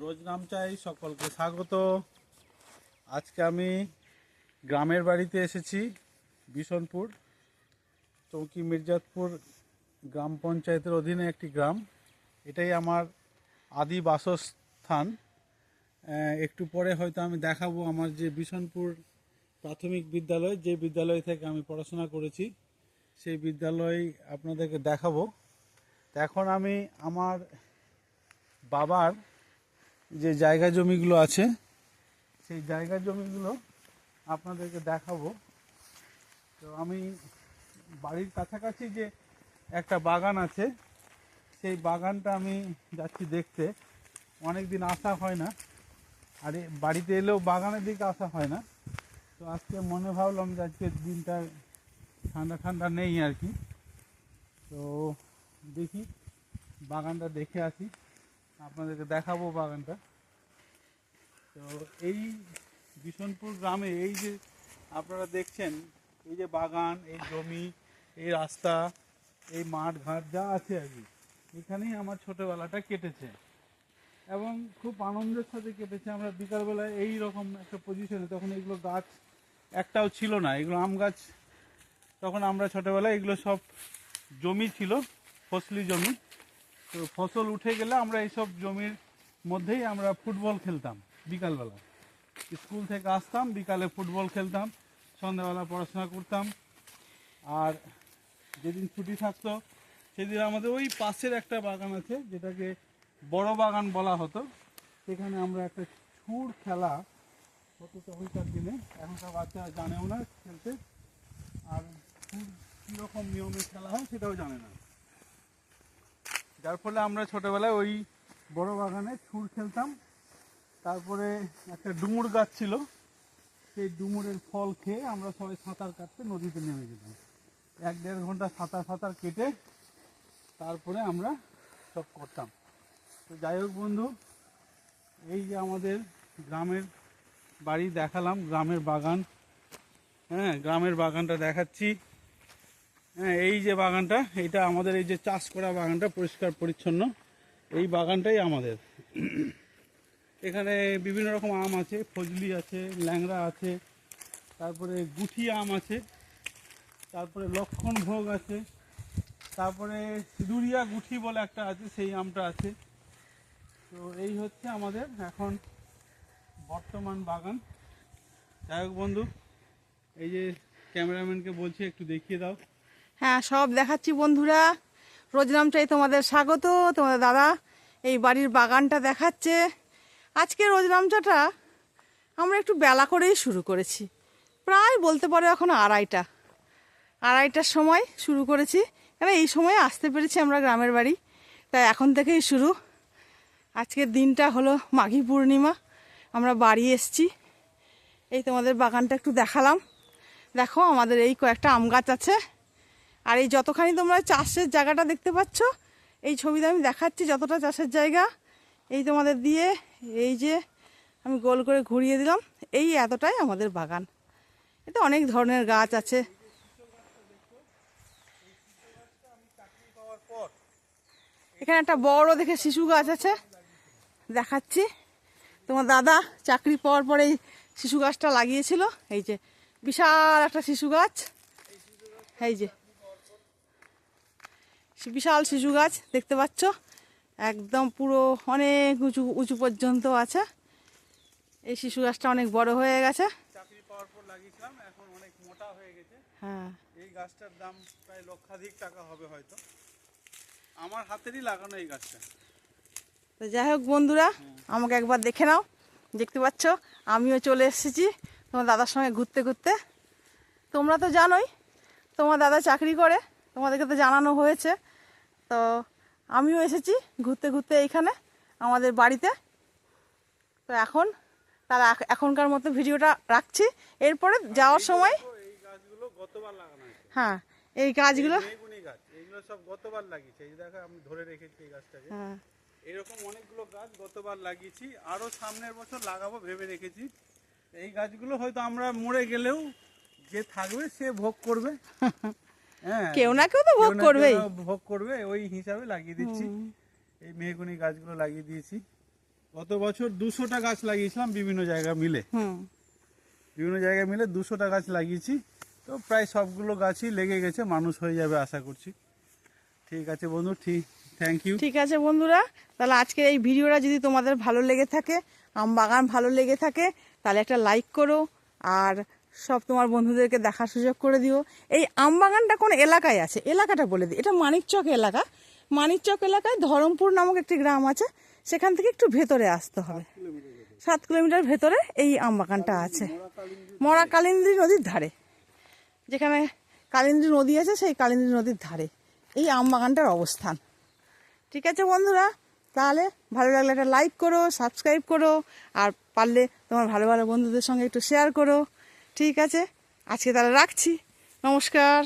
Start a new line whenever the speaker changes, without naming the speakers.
রোজ নাম চাই, সকলকে স্বাগত। আজকে আমি গ্রামের বাড়িতে এসেছি, বিশনপুর, চৌকি মির্জাতপুর গ্রাম পঞ্চায়েতের অধীনে একটি গ্রাম। এটাই আমার আদি বাসস্থান। একটু পরে হয়তো আমি দেখাবো আমার যে বিশনপুর প্রাথমিক বিদ্যালয়, যে বিদ্যালয় থেকে আমি পড়াশোনা করেছি, সেই বিদ্যালয় আপনাদেরকে দেখাবো। এখন আমি আমার বাবার যে জায়গা জমিগুলো আছে, সেই জায়গা জমিগুলো আপনাদেরকে দেখাবো। তো আমি বাড়ির কাছাকাছি যে একটা বাগান আছে, সেই বাগানটা আমি যাচ্ছি দেখতে। অনেক দিন আসা হয় না। আর বাড়িতে এলেও বাগানের দিকে আসা হয় না। তো আজকে মনে ভাবলাম যে আজকের দিনটা ঠান্ডা ঠান্ডা নেই আর কি। তো দেখি, বাগানটা দেখে আসি। আপনাদেরকে দেখাবো বাগানটা। তো এই বিশনপুর গ্রামে এই যে আপনারা দেখছেন, এই যে বাগান, এই জমি, এই রাস্তা, এই মাঠ ঘাট যা আছে আর কি, এখানেই আমার ছোটোবেলাটা কেটেছে। এবং খুব আনন্দের সাথে কেটেছে। আমরা বিকালবেলায় এই রকম একটা পজিশনে তখন এগুলো গাছ একটাও ছিল না। এগুলো আম গাছ, তখন আমরা ছোটোবেলায় এগুলো সব জমি ছিল, ফসলি জমি। ফসল উঠে গেলে আমরা এইসব জমির মধ্যেই আমরা ফুটবল খেলতাম বিকালবেলা। স্কুল থেকে আসতাম, বিকালে ফুটবল খেলতাম, সন্ধ্যাবেলা পড়াশোনা করতাম। আর যেদিন ছুটি থাকতো, সেদিন আমাদের ওই পাশের একটা বাগান আছে, যেটাকে বড় বাগান বলা হতো। সেখানে আমরা একটা ছুর খেলা হতো তখনকার দিনে, এখনকার বাচ্চা জানেও না খেলতে। আর কীরকম নিয়মে খেলা হয় সেটাও জানে না। যার ফলে আমরা ছোটবেলায় ওই বড় বাগানে ছুর খেলতাম তারপরে একটা ডুমুর গাছ ছিল। সেই ডুমুরের ফল খেয়ে আমরা সবাই সাঁতার কাটতে নদীতে নেমে যেতাম। এক দেড় ঘণ্টা সাঁতার সাঁতার কেটে তারপরে আমরা সব করতাম। তো যাই হোক বন্ধু, এই যে আমাদের গ্রামের বাড়ি দেখালাম, গ্রামের বাগান। হ্যাঁ গ্রামের বাগানটা দেখাচ্ছি। হ্যাঁ এই যে বাগানটা এটা আমাদের এই যে চাষ করা বাগানটা পরিষ্কার, পরিচ্ছন্ন, এই বাগানটাই আমাদের। এখানে বিভিন্ন রকম আম আছে, ফজলি আছে, ল্যাংড়া আছে, তারপরে গুঠি আম আছে, তারপরে লক্ষণ ভোগ আছে, তারপরে দুরিয়া গুঠি বলে একটা আছে, সেই আমটা আছে। তো এই হচ্ছে আমাদের এখন বর্তমান বাগান। যাই হোক বন্ধু, এই যে ক্যামেরাম্যানকে বলছি, একটু দেখিয়ে দাও।
হ্যাঁ সব দেখাচ্ছি বন্ধুরা। রোজনাম চাই তোমাদের স্বাগত। তোমাদের দাদা এই বাড়ির বাগানটা দেখাচ্ছে। আজকে রোজনামচাটা আমরা একটু বেলা করেই শুরু করেছি। প্রায় বলতে পারো এখন আড়াইটা। আড়াইটার সময় শুরু করেছি। কেন এই সময় আসতে পেরেছি আমরা গ্রামের বাড়ি। তাই এখন থেকেই শুরু। আজকের দিনটা হলো মাঘী পূর্ণিমা। আমরা বাড়ি এসছি। এই তোমাদের বাগানটা একটু দেখালাম। দেখো আমাদের এই কয়েকটা আম গাছ আছে। আর এই যতখানি তোমরা চাষের জায়গাটা দেখতে পাচ্ছ, এই ছবিতে আমি দেখাচ্ছি যতটা চাষের জায়গা। এই তোমাদের দিয়ে এই যে আমি গোল করে ঘুরিয়ে দিলাম, এই এতটাই আমাদের বাগান। এতে অনেক ধরনের গাছ আছে। এখানে একটা বড় দেখে শিশু গাছ আছে। দেখাচ্ছি। তোমার দাদা চাকরি পাওয়ার পরে এই শিশু গাছটা লাগিয়েছিল। এই যে বিশাল একটা শিশু গাছ। এই যে বিশাল শিশু গাছ দেখতে পাচ্ছ? একদম পুরো অনেক উঁচু উঁচু পর্যন্ত আছে। এই শিশু গাছটা অনেক বড় হয়ে গেছে।
হয়ে গেছে।
হ্যাঁ।
এই গাছটার দাম প্রায় লক্ষাধিক টাকা হবে হয়তো। আমার হাতেরই লাগানো এই গাছটা।
তো যাই হোক বন্ধুরা আমাকে একবার দেখে নাও। দেখতে পাচ্ছ আমিও চলে এসেছি তোমার দাদার সঙ্গে ঘুরতে ঘুরতে। তোমরা তো জানোই তোমার দাদা চাকরি করে তোমাদেরকে তো জানানো হয়েছে। তো আমিও এসেছি ঘুরতে ঘুরতে এইখানে আমাদের বাড়িতে। তো এখন তারা এখনকার মতো ভিডিওটা রাখছি। এরপরে যাওয়ার সময়
এই গাছগুলো গতবার লাগানো হয়েছে।
হ্যাঁ এই গাছগুলো
সব গতবার লাগিয়েছে। এই দেখো আমি ধরে রেখেছি এই গাছটাকে।
হ্যাঁ।
এরকম অনেকগুলো গাছ গতবার লাগিয়েছি আরও সামনের বছর লাগাবো ভেবে রেখেছি। এই গাছগুলো হয়তো আমরা মরে গেলেও যে থাকবে সে ভোগ করবে।
কেউ না কেউ তো ভোগ
কেউ ভোগ করবে ওই হিসাবে লাগিয়ে দিচ্ছি। এই মেহগুনি গাছগুলো লাগিয়ে দিয়েছি। গত বছর দুশোটা গাছ লাগিয়েছিলাম বিভিন্ন জায়গা মিলে। বিভিন্ন জায়গায় মিলে দুশোটা গাছ লাগিয়েছি। তো প্রায় সবগুলো গাছই লেগে গেছে মানুষ হয়ে যাবে আশা করছি। ঠিক আছে বন্ধু ঠিক থ্যাংক ইউ
ঠিক আছে বন্ধুরা তাহলে আজকের এই ভিডিওটা যদি তোমাদের ভালো লেগে থাকে আম বাগান ভালো লেগে থাকে তাহলে একটা লাইক করো আর সব তোমার বন্ধুদেরকে দেখার সুযোগ করে দিও। এই আম বাগানটা কোন এলাকায় আছে? এলাকাটা বলে দিই। এটা মানিকচক এলাকা। মানিকচক এলাকায় ধরমপুর নামক একটি গ্রাম আছে। সেখান থেকে একটু ভেতরে আসতে হবে। সাত কিলোমিটার ভেতরে এই আম বাগানটা আছে। মরা কালিন্দী নদীর ধারে। যেখানে কালিন্দী নদী আছে, সেই কালিন্দী নদীর ধারে। এই আম বাগানটার অবস্থান। ঠিক আছে বন্ধুরা? তাহলে ভালো লাগলে একটা লাইক করো, সাবস্ক্রাইব করো, আর পারলে তোমার ভালো ভালো বন্ধুদের সঙ্গে একটু শেয়ার করো। ঠিক আছে? আজকে তাহলে রাখছি। নমস্কার।